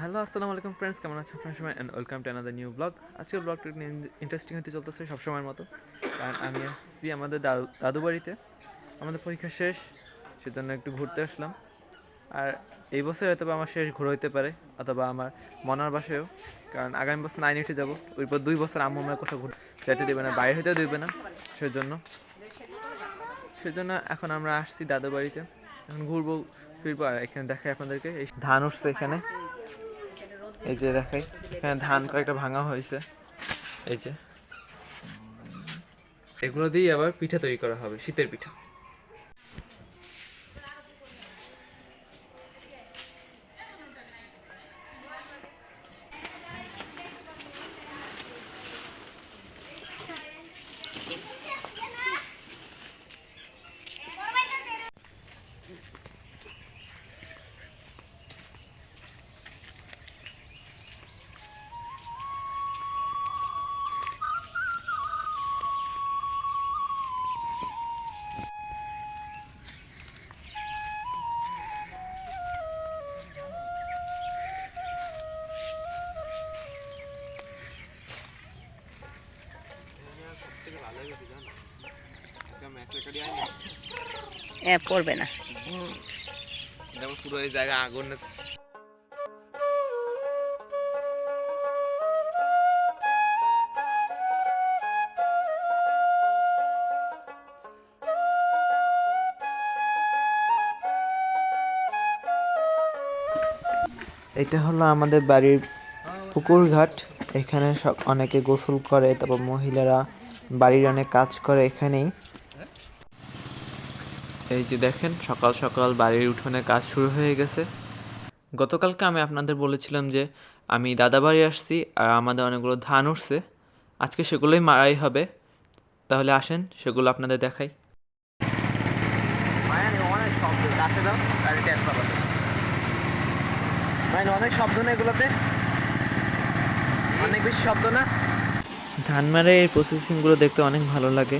Hello, আসসালামু আলাইকুম friends কেমন আছেন আপনার সময় and welcome to another new vlog আজকের ব্লগটা ইন্টারেস্টিং হতে চলতেছে সবসময়ের মতো। কারণ আমি আসছি আমাদের দাদু দাদু বাড়িতে আমাদের পরীক্ষা শেষ, সেজন্য একটু ঘুরতে আসলাম। আর এই বছর হয়তো আমার শেষ ঘুরে হইতে পারে, অথবা আমার মনার বাসায়ও। কারণ আগামী বছর নাইন উঠে যাব। পর দুই বছর আম্মু আমরা কোথাও ঘুরতে যেতে দেবে না, বাইরে হইতেও দেবে না, সেজন্য। সেজন্য এখন আমরা আসছি দাদু বাড়িতে এখন ঘুরবো, ফিরবো, আর এখানে দেখাই আপনাদেরকে। এই ধান উঠছে এখানে। এই যে দেখাই, এখানে ধান কয়েকটা ভাঙা হয়েছে। এই যে। এগুলো দিয়ে আবার পিঠা তৈরি করা হবে, শীতের পিঠা। এ পড়বে না। পুরো এই জায়গা আগুন এটা হলো আমাদের বাড়ির পুকুর ঘাট। এখানে সব অনেকে গোসল করে তারপর মহিলারা বাড়ির অনেক কাজ করে এখানেই। এই যে দেখেন সকাল সকাল বাড়ির উঠোনে কাজ শুরু হয়ে গেছে। গতকালকে আমি আপনাদের বলেছিলাম যে আমি দাদা বাড়ি আসছি আর আমাদের অনেকগুলো ধান উঠছে। আজকে সেগুলোই মারাই হবে। তাহলে আসেন সেগুলো আপনাদের দেখাই। অনেক শব্দ না এগুলোতে? অনেক বেশি শব্দ না? ধান মারে এই প্রসেসিংগুলো দেখতে অনেক ভালো লাগে।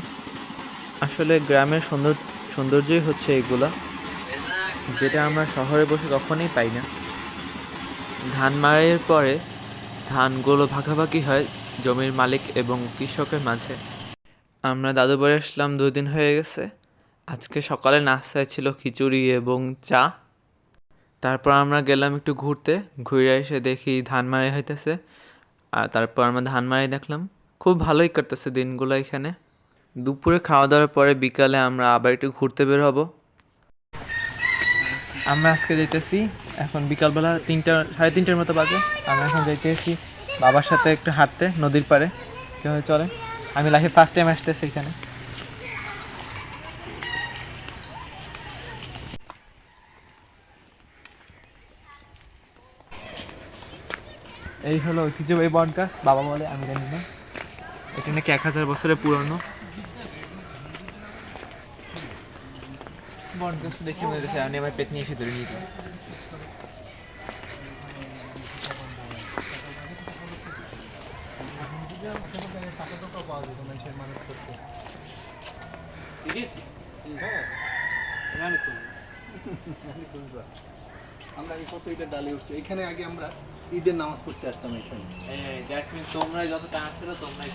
আসলে গ্রামের সুন্দর সৌন্দর্যই হচ্ছে এগুলা, যেটা আমরা শহরে বসে কখনোই পাই না। ধান মারাইয়ের পরে ধানগুলো ভাগাভাগি হয় জমির মালিক এবং কৃষকের মাঝে। আমরা দাদু বাড়ি আসলাম, দুদিন হয়ে গেছে। আজকে সকালে নাস্তায় ছিল খিচুড়ি এবং চা। তারপর আমরা গেলাম একটু ঘুরতে, ঘুরে এসে দেখি ধান মারাই হইতেছে। আর তারপর আমরা ধান মারাই দেখলাম। খুব ভালোই কাটতেছে দিনগুলো এখানে। দুপুরে খাওয়া দাওয়ার পরে বিকালে আমরা আবার একটু ঘুরতে বের হব। আমরা আজকে যেতেছি এখন বিকালবেলা তিনটা, সাড়ে তিনটার মতো বাজে। আমরা এখন যেতেছি বাবার সাথে একটু হাঁটতে নদীর পাড়ে। কীভাবে চলে আমি লাইফে ফার্স্ট টাইম আসতেছি এখানে। এই হলো ঐতিহ্যবাহী বট বাবা বলে, আমি জানি না। এটা নাকি এক হাজার বছরের পুরনো? গাছটা দেখে মনে হচ্ছে আমি আমার পেট নিয়ে এসে ধরে নিয়ে যাই আমরা এই কত এটা ডালে উঠছি। এখানে আগে আমরা ঈদের নামাজ পড়তে আসতাম এখানে। তোমরা যত টাকা ছিল তোমরাই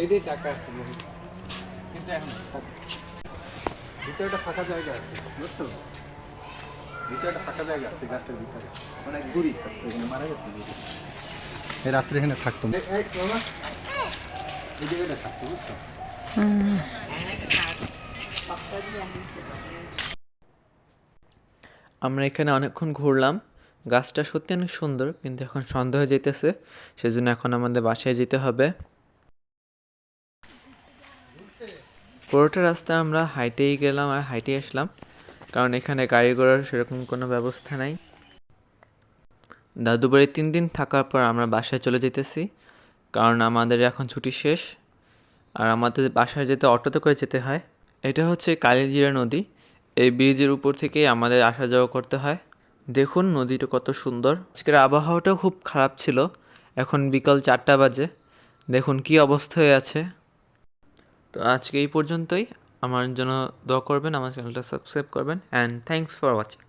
এইটাই টাকা আছে কিন্তু এখন ভিতরে একটা ফাঁকা জায়গা আছে বুঝছ? ভিতরে একটা ফাঁকা জায়গা আছে গাছটার ভিতরে। অনেক দূরই থাকতো এখানে মারা গেছে এই রাত্রে এখানে থাকতো এই, জায়গাটা থাকতো বুঝছ? আমরা এখানে অনেকক্ষণ ঘুরলাম। গাছটা সত্যি অনেক সুন্দর কিন্তু এখন সন্দেহ হয়ে যেতেছে সেজন্য এখন আমাদের বাসায় যেতে হবে। পুরোটা রাস্তা আমরা হাইটেই গেলাম আর হাইটেই আসলাম। কারণ এখানে গাড়ি ঘোড়ার সেরকম কোনো ব্যবস্থা নাই। দাদু বাড়ি তিন দিন থাকার পর আমরা বাসায় চলে যেতেছি। কারণ আমাদের এখন ছুটি শেষ। আর আমাদের বাসায় যেতে অটোতে করে যেতে হয়। এটা হচ্ছে কালিজিরা নদী। এই ব্রিজের উপর থেকেই আমাদের আসা যাওয়া করতে হয়। দেখুন নদীটা কত সুন্দর। আজকের আবহাওয়াটাও খুব খারাপ ছিল। এখন বিকাল চারটা বাজে। দেখুন কি অবস্থা হয়ে আছে। তো আজকে এই পর্যন্তই। আমার জন্য দোয়া করবেন, আমার চ্যানেলটা সাবস্ক্রাইব করবেন অ্যান্ড থ্যাংকস ফর ওয়াচিং